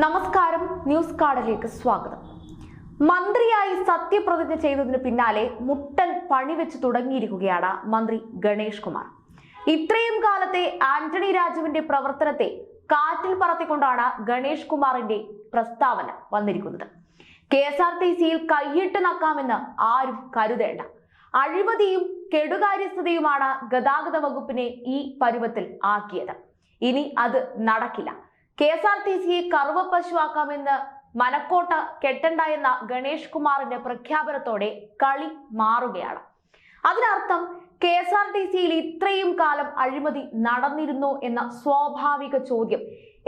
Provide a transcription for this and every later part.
നമസ്കാരം ന്യൂസ് കാർഡിലേക്ക് സ്വാഗതം. മന്ത്രിയായി സത്യപ്രതിജ്ഞ ചെയ്തതിന് പിന്നാലെ മുട്ടൻ പണിവെച്ച് തുടങ്ങിയിരിക്കുകയാണ് മന്ത്രി ഗണേഷ് കുമാർ. ഇത്രയും കാലത്തെ ആന്റണി രാജുവിന്റെ പ്രവർത്തനത്തെ കാറ്റിൽ പറത്തിക്കൊണ്ടാണ് ഗണേഷ് കുമാറിന്റെ പ്രസ്താവന വന്നിരിക്കുന്നത്. കെ എസ് ആർ ടി സിയിൽ കൈയിട്ട് നക്കാമെന്ന് ആരും കരുതേണ്ട. അഴിമതിയും കെടുകാര്യസ്ഥതയുമാണ് ഗതാഗത വകുപ്പിനെ ഈ പരുവത്തിൽ ആക്കിയത്. ഇനി അത് നടക്കില്ല. കെ എസ് ആർ ടി സിയെ കറുവ പശുവാക്കാമെന്ന് മനക്കോട്ട കെട്ടണ്ട എന്ന ഗണേഷ് കുമാറിന്റെ പ്രഖ്യാപനത്തോടെ കളി മാറുകയാണ്. അതിനർത്ഥം കെ എസ് ആർ ടി സിയിൽ ഇത്രയും കാലം അഴിമതി നടന്നിരുന്നു എന്ന സ്വാഭാവിക ചോദ്യം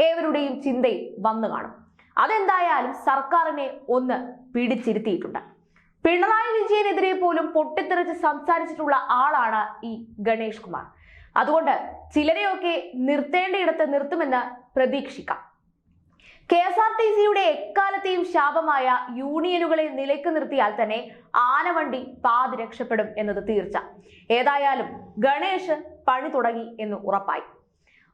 ഏവരുടെയും ചിന്തയിൽ വന്നു കാണും. അതെന്തായാലും സർക്കാരിനെ ഒന്ന് പിടിച്ചിരുത്തിയിട്ടുണ്ട്. പിണറായി വിജയനെതിരെ പോലും പൊട്ടിത്തെറിച്ച് സംസാരിച്ചിട്ടുള്ള ആളാണ് ഈ ഗണേഷ് കുമാർ. അതുകൊണ്ട് ചിലരെയൊക്കെ നിർത്തേണ്ടയിടത്ത് നിർത്തുമെന്ന് പ്രതീക്ഷിക്കാം. കെ എസ് ആർ ടി സിയുടെ എക്കാലത്തെയും ശാപമായ യൂണിയനുകളെ നിലയ്ക്ക് നിർത്തിയാൽ തന്നെ ആനവണ്ടി പാതി രക്ഷപ്പെടും എന്നത് തീർച്ച. ഏതായാലും ഗണേഷ് പണി തുടങ്ങി എന്ന് ഉറപ്പായി.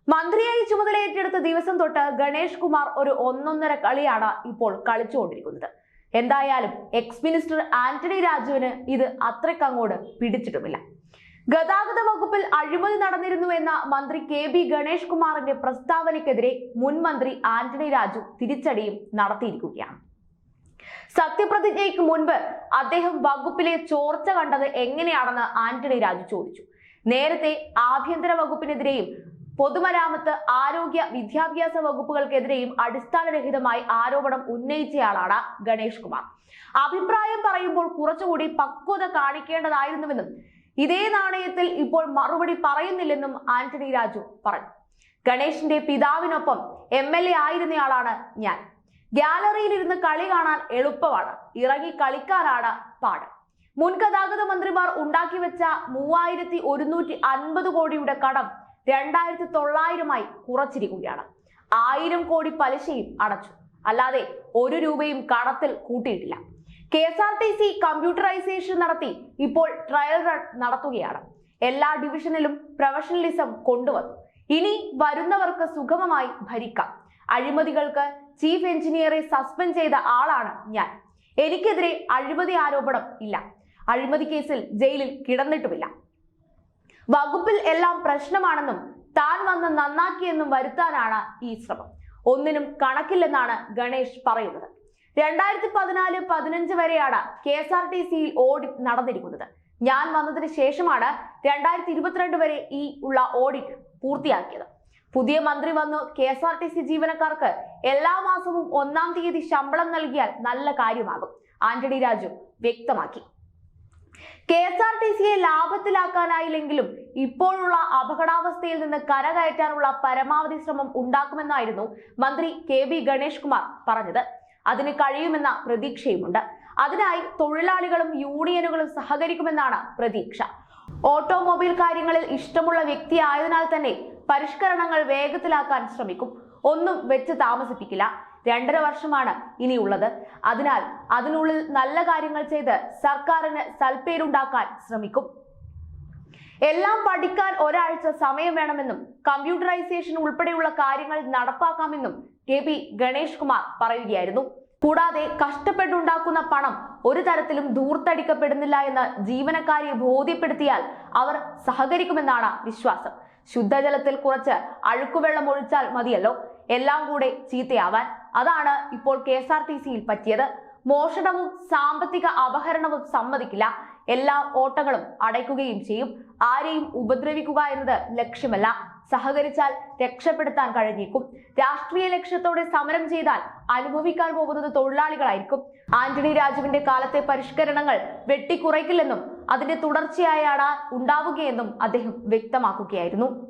മന്ത്രിയായി ചുമതലയേറ്റെടുത്ത ദിവസം തൊട്ട് ഗണേഷ് കുമാർ ഒരു ഒന്നൊന്നര കളിയാണ് ഇപ്പോൾ കളിച്ചുകൊണ്ടിരിക്കുന്നത്. എന്തായാലും എക്സ് മിനിസ്റ്റർ ആന്റണി രാജുവിന് ഇത് അത്രക്കങ്ങോട് പിടിച്ചിട്ടുമില്ല. ഗതാഗത വകുപ്പിൽ അഴിമതി നടന്നിരുന്നു എന്ന മന്ത്രി കെ ബി ഗണേഷ് കുമാറിന്റെ പ്രസ്താവനയ്ക്കെതിരെ മുൻ മന്ത്രി ആന്റണി രാജു തിരിച്ചടിയും നടത്തിയിരിക്കുകയാണ്. സത്യപ്രതിജ്ഞയ്ക്ക് മുൻപ് അദ്ദേഹം വകുപ്പിലെ ചോർച്ച കണ്ടത് എങ്ങനെയാണെന്ന് ആന്റണി രാജു ചോദിച്ചു. നേരത്തെ ആഭ്യന്തര വകുപ്പിനെതിരെയും പൊതുമരാമത്ത് ആരോഗ്യ വിദ്യാഭ്യാസ വകുപ്പുകൾക്കെതിരെയും അടിസ്ഥാനരഹിതമായി ആരോപണം ഉന്നയിച്ചയാളാണ് ഗണേഷ് കുമാർ. അഭിപ്രായം പറയുമ്പോൾ കുറച്ചുകൂടി പക്വത കാണിക്കേണ്ടതായിരുന്നുവെന്നും ഇതേ നാണയത്തിൽ ഇപ്പോൾ മറുപടി പറയുന്നില്ലെന്നും ആന്റണി രാജു പറഞ്ഞു. ഗണേഷിന്റെ പിതാവിനൊപ്പം എം എൽ എ ആയിരുന്നയാളാണ് ഞാൻ. ഗാലറിയിൽ ഇരുന്ന് കളി കാണാൻ എളുപ്പമാണ്. ഇറങ്ങി കളിക്കാനാണ് പാട്. മുൻ ഗതാഗത മന്ത്രിമാർ ഉണ്ടാക്കി വെച്ച മൂവായിരത്തി ഒരുന്നൂറ്റി അൻപത് കോടിയുടെ കടം രണ്ടായിരത്തി തൊള്ളായിരമായി കുറച്ചിരിക്കുകയാണ്. ആയിരം കോടി പലിശയും അടച്ചു. അല്ലാതെ ഒരു രൂപയും കടത്തിൽ കൂട്ടിയിട്ടില്ല. K S R T C computerisation നടത്തി ഇപ്പോൾ ട്രയൽ റൺ നടത്തുകയാണ്. എല്ലാ ഡിവിഷനിലും പ്രൊഫഷണലിസം കൊണ്ടുവന്നു. ഇനി വരുന്നവർക്ക് സുഗമമായി ഭരിക്കാം. അഴിമതികൾക്ക് ചീഫ് എഞ്ചിനീയറെ സസ്പെൻഡ് ചെയ്ത ആളാണ് ഞാൻ. എനിക്കെതിരെ അഴിമതി ആരോപണം ഇല്ല. അഴിമതി കേസിൽ ജയിലിൽ കിടന്നിട്ടുമില്ല. വകുപ്പിൽ എല്ലാം പ്രശ്നമാണെന്നും താൻ വന്ന് നന്നാക്കിയെന്നും വരുത്താനാണ് ഈ ശ്രമം. ഒന്നിനും കണക്കില്ലെന്നാണ് ഗണേഷ് പറയുന്നത്. രണ്ടായിരത്തി പതിനാല് പതിനഞ്ച് വരെയാണ് കെ എസ് ആർ ടി സിയിൽ ഓഡിറ്റ് നടന്നിരിക്കുന്നത്. ഞാൻ വന്നതിന് ശേഷമാണ് രണ്ടായിരത്തി ഇരുപത്തിരണ്ട് വരെ ഈ ഉള്ള ഓഡിറ്റ് പൂർത്തിയാക്കിയത്. പുതിയ മന്ത്രി വന്നു K S R T C ജീവനക്കാർക്ക് എല്ലാ മാസവും ഒന്നാം തീയതി ശമ്പളം നൽകിയാൽ നല്ല കാര്യമാകും ആന്റണി രാജു വ്യക്തമാക്കി. കെ എസ് ആർ ടി സിയെ ലാഭത്തിലാക്കാനായില്ലെങ്കിലും ഇപ്പോഴുള്ള അപകടാവസ്ഥയിൽ നിന്ന് കരകയറ്റാനുള്ള പരമാവധി ശ്രമം ഉണ്ടാക്കുമെന്നായിരുന്നു മന്ത്രി കെ ബി ഗണേഷ് കുമാർ പറഞ്ഞത്. അതിന് കഴിയുമെന്ന പ്രതീക്ഷയുമുണ്ട്. അതിനായി തൊഴിലാളികളും യൂണിയനുകളും സഹകരിക്കുമെന്നാണ് പ്രതീക്ഷ. ഓട്ടോമൊബൈൽ കാര്യങ്ങളിൽ ഇഷ്ടമുള്ള വ്യക്തി ആയതിനാൽ തന്നെ പരിഷ്കരണങ്ങൾ വേഗത്തിലാക്കാൻ ശ്രമിക്കും. ഒന്നും വെച്ച് താമസിപ്പിക്കില്ല. രണ്ടര വർഷമാണ് ഇനിയുള്ളത്. അതിനാൽ അതിനുള്ളിൽ നല്ല കാര്യങ്ങൾ ചെയ്ത് സർക്കാരിന് സൽപ്പേരുണ്ടാക്കാൻ ശ്രമിക്കും. എല്ലാം പഠിക്കാൻ ഒരാഴ്ച സമയം വേണമെന്നും കമ്പ്യൂട്ടറൈസേഷൻ ഉൾപ്പെടെയുള്ള കാര്യങ്ങൾ നടപ്പാക്കാമെന്നും കെ പി ഗണേഷ് കുമാർ പറയുകയായിരുന്നു. കൂടാതെ കഷ്ടപ്പെട്ടുണ്ടാക്കുന്ന പണം ഒരു തരത്തിലും ദൂർത്തടിക്കപ്പെടുന്നില്ല എന്ന് ജീവനക്കാരെ ബോധ്യപ്പെടുത്തിയാൽ അവർ സഹകരിക്കുമെന്നാണ് വിശ്വാസം. ശുദ്ധജലത്തിൽ കുറച്ച് അഴുക്കുവെള്ളം ഒഴിച്ചാൽ മതിയല്ലോ. എല്ലാം കൂടെ ചീത്തയാവാൻ. അതാണ് ഇപ്പോൾ കെ എസ് ആർ ടി സിയിൽ പറ്റിയത്. മോഷണവും സാമ്പത്തിക അപഹരണവും സമ്മതിക്കില്ല. എല്ലാ ഓട്ടകളും അടയ്ക്കുകയും ചെയ്യും. ആരെയും ഉപദ്രവിക്കുക എന്നത് ലക്ഷ്യമല്ല. സഹകരിച്ചാൽ രക്ഷപ്പെടുത്താൻ കഴിഞ്ഞേക്കും. രാഷ്ട്രീയ ലക്ഷ്യത്തോടെ സമരം ചെയ്താൽ അനുഭവിക്കാൻ പോകുന്നത് തൊഴിലാളികളായിരിക്കും. ആന്റണി രാജുവിന്റെ കാലത്തെ പരിഷ്കരണങ്ങൾ വെട്ടിക്കുറയ്ക്കില്ലെന്നും അതിന്റെ തുടർച്ചയായാണ് ഉണ്ടാവുകയെന്നും അദ്ദേഹം വ്യക്തമാക്കുകയായിരുന്നു.